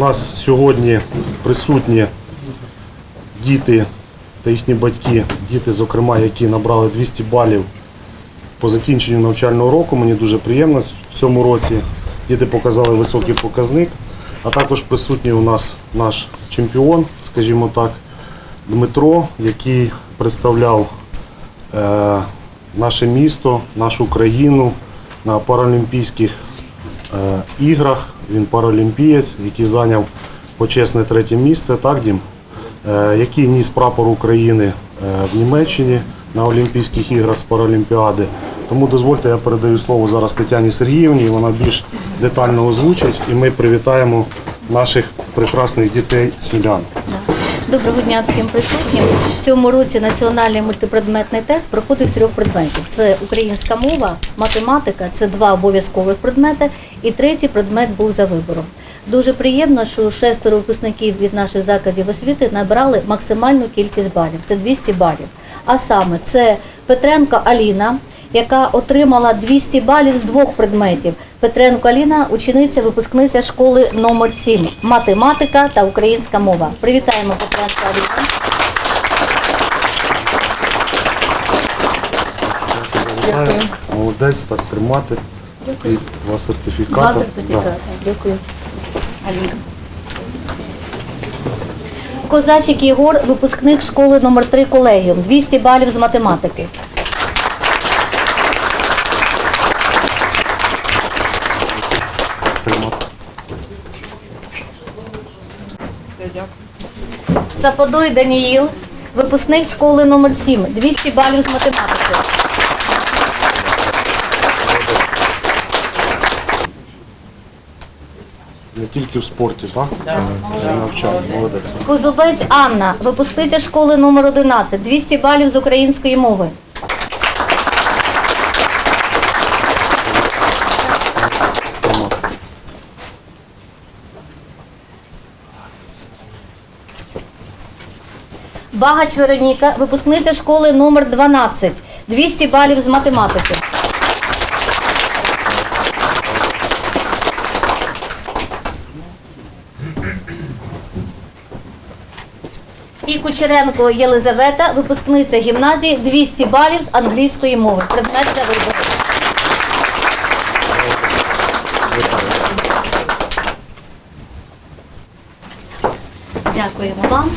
нас сьогодні присутні діти та їхні батьки, діти, зокрема, які набрали 200 балів по закінченню навчального року. Мені дуже приємно в цьому році. Діти показали високий показник. А також присутній у нас наш чемпіон, скажімо так, Дмитро, який представляв е, наше місто, нашу країну на Паралімпійських іграх. Він паралімпієць, який зайняв почесне третє місце, так, Дім? Е, який ніс прапор України е, в Німеччині на Олімпійських іграх з Паралімпіади. Тому дозвольте, я передаю слово зараз Тетяні Сергіївні, вона більш детально озвучить, і ми привітаємо наших прекрасних дітей смілян. Доброго дня всім присутнім. В цьому році національний мультипредметний тест проходить з трьох предметів: це українська мова, математика, це два обов'язкових предмети, і третій предмет був за вибором. Дуже приємно, що шестеро випускників від наших закладів освіти набрали максимальну кількість балів. Це 200 балів. А саме це Петренко Аліна, яка отримала 200 балів з двох предметів. Петренко Аліна, учениця, випускниця школи номер 7 математика та українська мова. Привітаємо Петренко Аліну. Дякую. Молодець, так тримати. І два сертифікати. Два Да. Дякую. Алінка. Козачик Єгор, випускник школи номер 3 колегіум. 200 балів з математики. Тримати. Западой Даніїл, випускник школи номер 7. 200 балів з математики. Не тільки в спорті, так? Так. Навчання, молодець. Козубець Анна, випускниця школи номер 11. 200 балів з української мови. Тримати. Багач Вероніка, випускниця школи номер 12. 200 балів з математики. І Кучеренко Єлизавета, випускниця гімназії, 200 балів з англійської мови. Предмет для вибору. Дякуємо вам.